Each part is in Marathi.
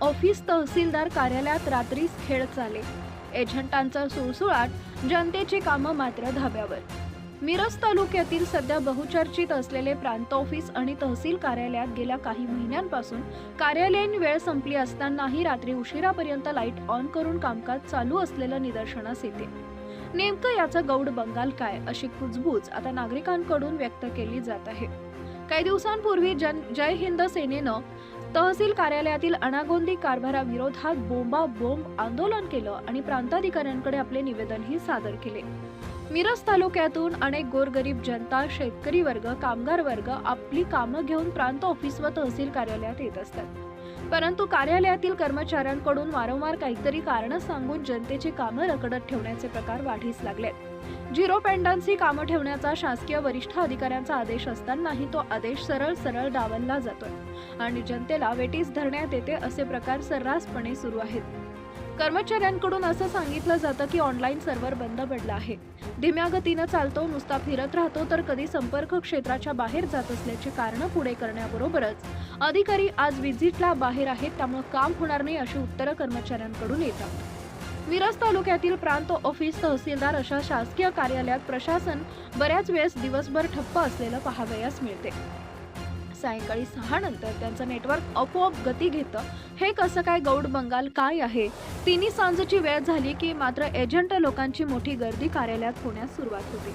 ऑफिस तहसीलदार कार्यालयात रात्रीच खेळ चाले. एजंटांचा सुळसुळाट जनतेची कामं मात्र धाब्यावर. मिरज तालुक्यातील सध्या बहुचर्चित असलेले प्रांत ऑफिस आणि तहसील कार्यालयात गेल्या काही महिन्यांपासून कार्यालयीन वेळ संपली असतानाही रात्री उशिरापर्यंत लाइट ऑन करून कामकाज चालू असलेलं निदर्शनास येते. नेमकं याचं गौड बंगाल काय अशी कुजबूज आता नागरिकांकडून व्यक्त केली जात आहे. काही दिवसांपूर्वी जन जय हिंद सेनेनं तहसील कार्यालयातील अनागोंदी कारभाराविरोधात बोंबा बोंब आंदोलन केलं आणि प्रांताधिकाऱ्यांकडे आपले निवेदनही सादर केले. मिरज तालुक्यातून अनेक गोरगरीब जनता शेतकरी वर्ग कामगार वर्ग आपली कामं घेऊन प्रांत ऑफिस व तहसील कार्यालयात येत असतात. परंतु कार्यालयातील कर्मचाऱ्यांकडून वारंवार काहीतरी कारण सांगून जनतेची कामं रखडत ठेवण्याचे प्रकार वाढीस लागलेत. झिरो पेंडन्सी कामं ठेवण्याचा शासकीय वरिष्ठ अधिकाऱ्यांचा आदेश असतानाही तो आदेश सरळ सरळ डावलला जातोय आणि जनतेला वेटीस धरण्यात येते असे प्रकार सर्रासपणे सुरू आहेत. कर्मचाऱ्यांकडून असं सांगितलं जातं की ऑनलाईन सर्व्हर बंद पडला आहे. धीम्या गतीनं चालतो नुसता फिरत राहतो तर कधी संपर्क क्षेत्राच्या बाहेर जात असल्याची कारणं पुढे करण्याबरोबरच. अधिकारी आज व्हिजिटला बाहेर आहेत त्यामुळे काम होणार नाही अशी उत्तरं कर्मचाऱ्यांकडून येतात. मिरज तालुक्यातील प्रांत ऑफिस तहसीलदार अशा शासकीय कार्यालयात प्रशासन बऱ्याच वेळेस दिवसभर ठप्प असलेलं पाहावयास मिळते. सायंकाळी सहा नंतर त्यांचं नेटवर्क आपोआप गती घेतं. हे कसं काय गौड बंगाल काय आहे? तिन्ही सांजची वेळ झाली की मात्र एजंट लोकांची मोठी गर्दी कार्यालयात होण्यास सुरुवात होते.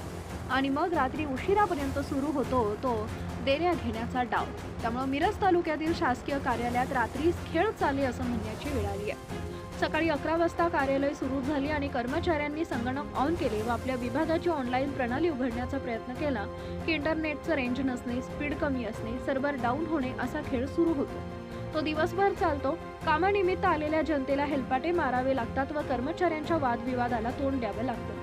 आणि मग रात्री उशिरापर्यंत सुरू होतो तो देण्या घेण्याचा डाव. त्यामुळे मिरज तालुक्यातील शासकीय कार्यालयात रात्रीच खेळ चालले असं म्हणण्याची वेळ आली आहे. सकाळी अकरा वाजता कार्यालय सुरू झाली आणि कर्मचाऱ्यांनी संगणक ऑन केले व आपल्या विभागाची ऑनलाईन प्रणाली उघडण्याचा प्रयत्न केला. की इंटरनेटचं रेंज नसणे स्पीड कमी असणे सर्व्हर डाऊन होणे असा खेळ सुरू होतो. तो दिवसभर चालतो. कामानिमित्त आलेल्या जनतेला हेलपाटे मारावे लागतात व कर्मचाऱ्यांच्या वादविवादाला तोंड द्यावं लागतं.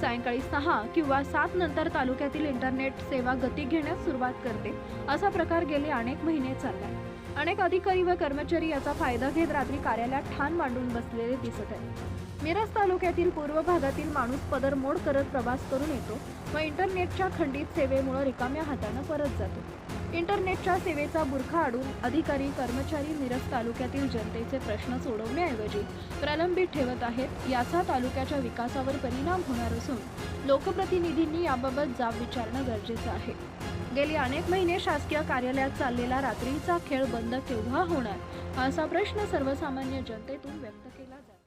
सायंकाळी सहा किंवा सात नंतर तालुक्यातील इंटरनेट सेवा गती घेण्यास सुरुवात करते. असा प्रकार गेले अनेक महिने चाललाय. अनेक अधिकारी व कर्मचारी याचा फायदा घेत रात्री कार्यालयात ठाण मांडून बसलेले दिसत आहेत. मिरज तालुक्यातील पूर्व भागातील माणूस पदरमोड करत प्रवास करून येतो व इंटरनेटच्या खंडित सेवेमुळे रिकाम्या हातानं परत जातो. इंटरनेटच्या सेवेचा बुरखा आडून अधिकारी कर्मचारी मिरज तालुक्यातील जनतेचे प्रश्न सोडवण्याऐवजी प्रलंबित ठेवत आहेत. याचा तालुक्याच्या विकासावर परिणाम होणार असून लोकप्रतिनिधींनी याबाबत जाब विचारणं गरजेचं आहे. गेली अनेक महिने शासकीय कार्यालयात चाललेला रात्रीचा खेळ बंद केव्हा होणार? असा प्रश्न सर्वसामान्य जनतेतून व्यक्त केला जातो